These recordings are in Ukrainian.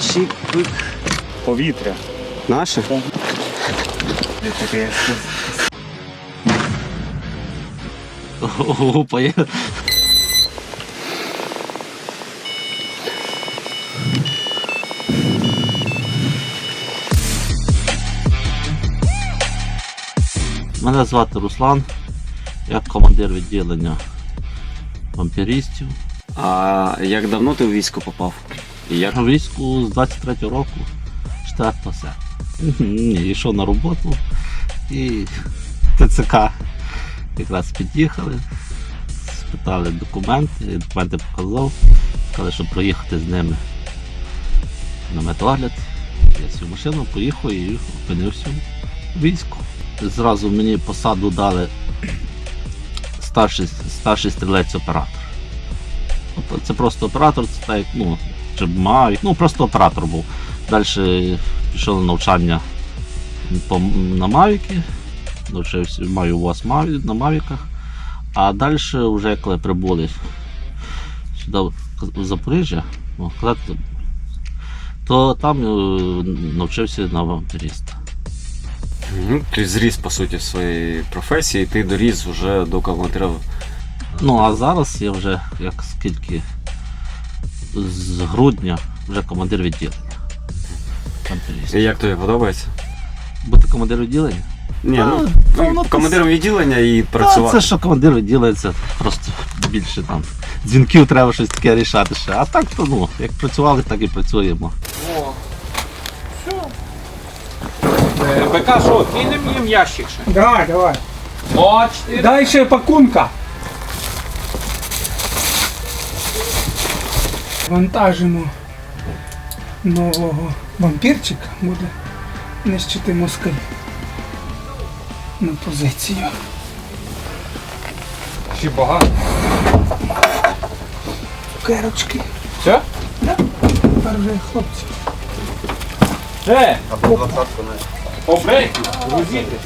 Чик, пик. Повітря. Наше? Таке Гупає. Мене звати Руслан, я командир відділення вампірістів. А як давно ти у військо попав? І як? В війську з 23 року, 4 серпня. Ні, йшов на роботу і ТЦК якраз під'їхали, спитали документи, я документи показав, сказали, що проїхати з ними на медогляд. Я сів машину, поїхав і опинився в війську. Зразу мені посаду дали старший, старший стрілець-оператор. Тобто Це просто оператор, це так, ну, чи Mavic, ну просто оператор був. Далі пішов на навчання на Мавіки, навчився, маю у вас Mavic, на Мавіках. А далі, вже коли прибули сюди в Запоріжжя, то там е, навчився на вампіріста. Ну, ти зріс по суті в своїй професії, ти доріс вже до командира. Ну а зараз я вже як скільки з грудня вже командир відділення. І як тобі подобається? Бути командир відділення? Ні, Та, ну, та воно командиром відділення і Та, працювати. це що командир відділиться, просто більше там дзвінків треба щось таке рішати ще. А так то ну, як працювали, так і працюємо. Е, БК що, кинемо їм ящик ще? Давай, давай. О, ще пакунка. Вантажимо нового вампірчика, буде нищити москаль на позицію. Ще багато. Цукерочки. Все? Тепер вже хлопці. Е! Обрейки, грузити.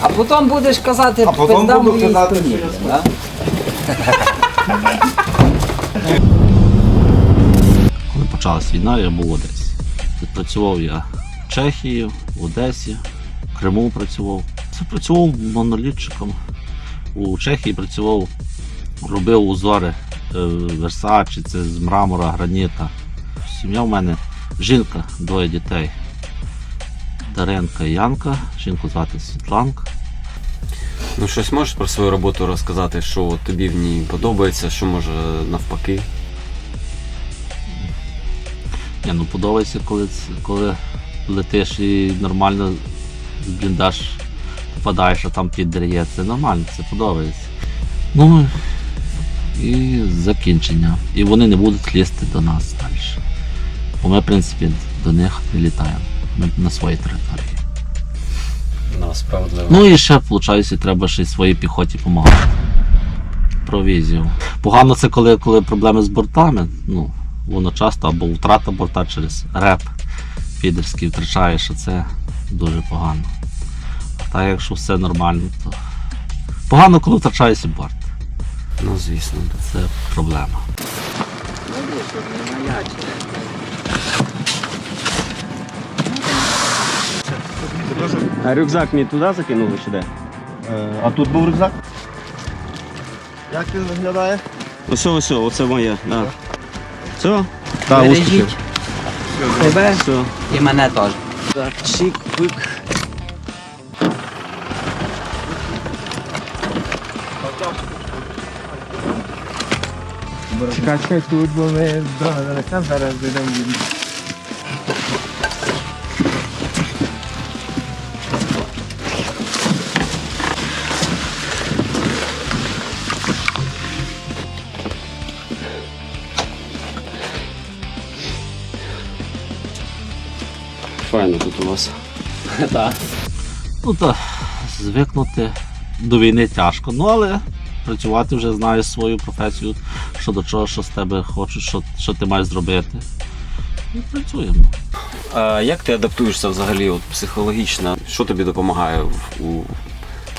А потім будеш казати, а потім буду казати, що я да? почалась війна, я був в Одесі. Працював я в Чехії, в Одесі, в Криму працював. Працював монолітчиком. У Чехії працював, робив узори е, Версачі, це з мрамора, граніта. Сім'я в мене жінка, двоє дітей. Даренка і Янка, жінку звати Світланка. Ну, щось можеш про свою роботу розказати, що тобі в ній подобається, що може навпаки. Ні, ну подобається, коли, коли летиш і нормально з бліндаж попадаєш, а там піддає. Це нормально, це подобається. Ну і закінчення. І вони не будуть лізти до нас далі. Бо ми, в принципі, до них не літаємо. Ми на своїй території. Ну, справедливо. Ну і ще, виходить, треба ще й своїй піхоті допомагати. Провізію. Погано це коли, коли проблеми з бортами. Ну, воно часто або втрата борта через реп підерський втрачаєш, а це дуже погано. А так якщо все нормально, то погано, коли втрачаєшся борт. Ну, звісно. Це проблема. А рюкзак мені туди закинули чи де? А тут був рюкзак? Як він виглядає? Ось, ось, оце моє. Да. Все? Бережіть тебе Все. і мене теж. Так, чик, пик. Чекай, чекай, тут бо ми дрона занесемо, зараз дійдемо від. Файно тут у вас. Так. Ну так, звикнути до війни тяжко, ну але працювати вже знаєш свою професію, що до чого, що з тебе хочуть, що, що ти маєш зробити. І працюємо. А як ти адаптуєшся взагалі от, психологічно? Що тобі допомагає в- у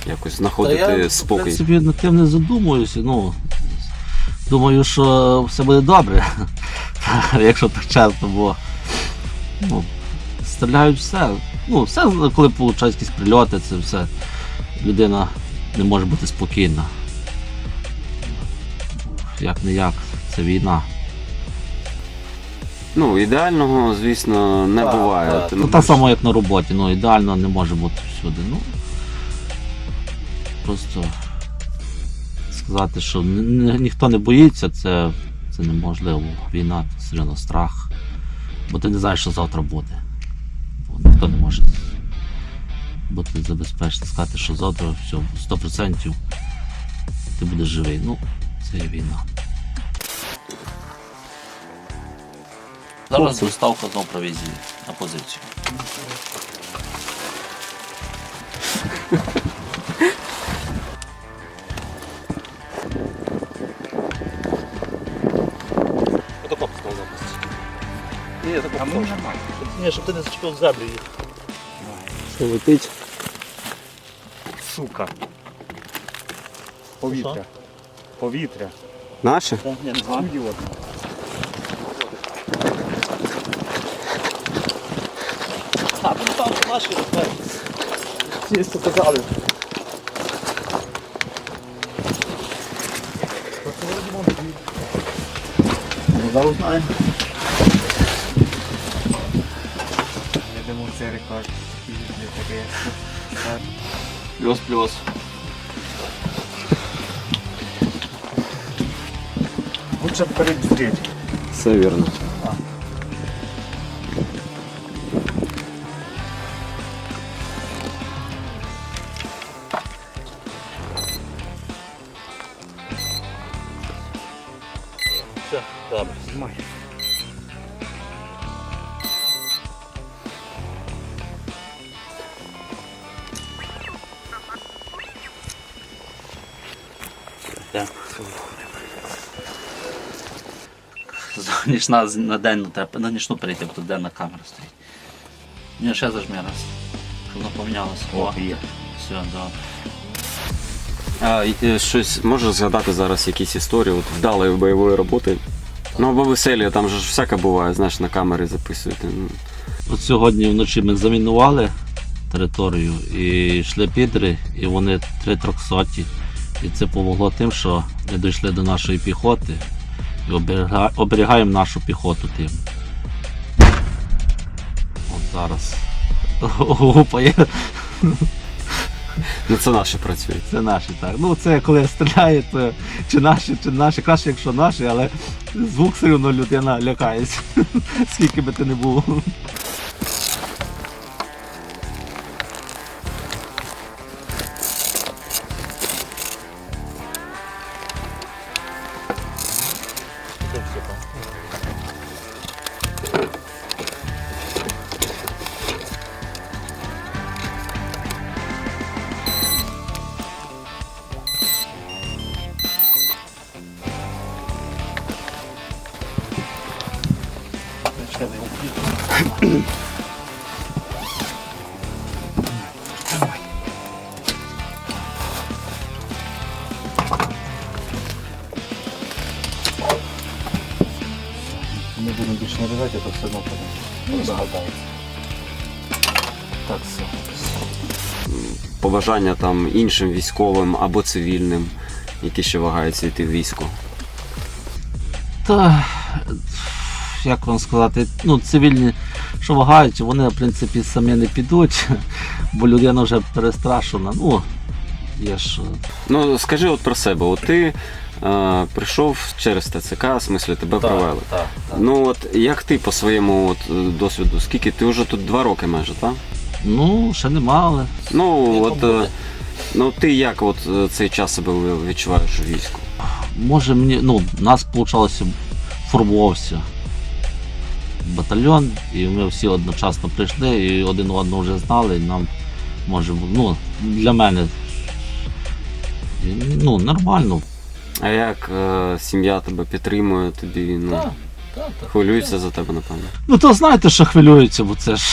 якось знаходити Та я, спокій? принципі, над тим не задумуюся. Ну, Думаю, що все буде добре. Якщо так чесно, бо ну, стріляють все. Ну, все, коли получають якісь прильоти, це все. Людина не може бути спокійна. Як не як, це війна. Ну, ідеального, звісно, не Так, буває. так. Ти, Ну, ну, так само, як на роботі, ну ідеально не може бути всюди. Ну, просто сказати, що ні- ні- ніхто не боїться, це, це неможливо. Війна це все одно страх. Бо ти не знаєш, що завтра буде. Ніхто не може бути забезпечений, сказати, що завтра все, 100% ти будеш живий. Ну, це є війна. Зараз доставка знову провізії на позицію. Ні, щоб ти не зачепив землю їх. Що летить? Сука. Повітря. Повітря. Наше? Ні, не знаю. Ідіотно. А, ну там наші розберуть. Всі показали. Зараз знаємо. Я думав, це рекорд. Для тебе. Плюс-плюс. Лучше перебздіть. Все вірно. Все, добре. Знімай. Нічна на день треба на нічну перейти, бо тут денна камера стоїть. Ні, ще зажми раз. Щоб вона помінялася. О, є. все, добре. А, і ти щось можеш згадати зараз якісь історії от вдалої бойової роботи? Ну або веселі, там же ж всяке буває, знаєш, на камери записуєте. Ну, От сьогодні вночі ми замінували територію і йшли підри, і вони три трьохсоті. І це помогло тим, що ми дійшли до нашої піхоти і оберіга- оберігаємо нашу піхоту тим. От зараз гупає. ну це наші працюють. Це наші, так. Ну це коли стріляє, то чи наші, чи наші, краще, якщо наші, але звук все одно людина лякається. Скільки би ти не був. Ми будемо більше не різати, то все одно потім догадається. Так, все. Побажання там іншим військовим або цивільним, які ще вагаються йти в військо. Та як вам сказати, ну цивільні, що вагають, вони в принципі самі не підуть, бо людина вже перестрашена. Ну, є ж. Ну скажи от про себе, от ти е, прийшов через ТЦК, в смислі тебе провели. Так, так. Ну от як ти по своєму от, е, досвіду, скільки ти вже тут два роки майже, так? Ну, ще нема, але Ну от е, ну ти як от е, цей час себе відчуваєш у війську? може мені, ну, нас вийшло, формувався батальйон, і ми всі одночасно прийшли і один одного вже знали, і нам може, ну, для мене. Ну, нормально. А як е, сім'я тебе підтримує, тобі ну, Так, так, так. хвилюється за тебе, напевно. Ну то знаєте, що хвилюється, бо це ж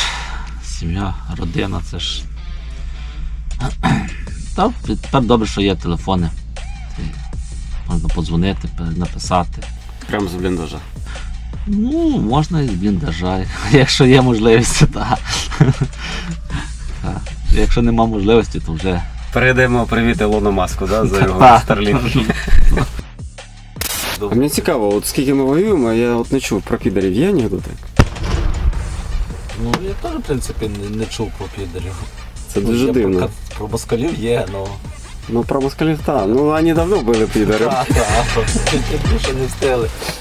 сім'я, родина, це ж. Та тепер добре, що є телефони. Можна подзвонити, написати. Прямо з бліндажа. Ну, можна і з бліндажа, якщо є можливість, так. Якщо нема можливості, то вже Передаємо привіт Ілону Маску, да, за його. Starlink. А мені цікаво, от скільки ми воюємо, я от не чув про підарів. Є анекдоти? Ну, я теж, в принципі, не, не чув про підерів. Це дуже Я дивно. Про, про москалів є, ну. Ну про москалів так. Ну вони давно були підари. Так, так. Більше не встигли.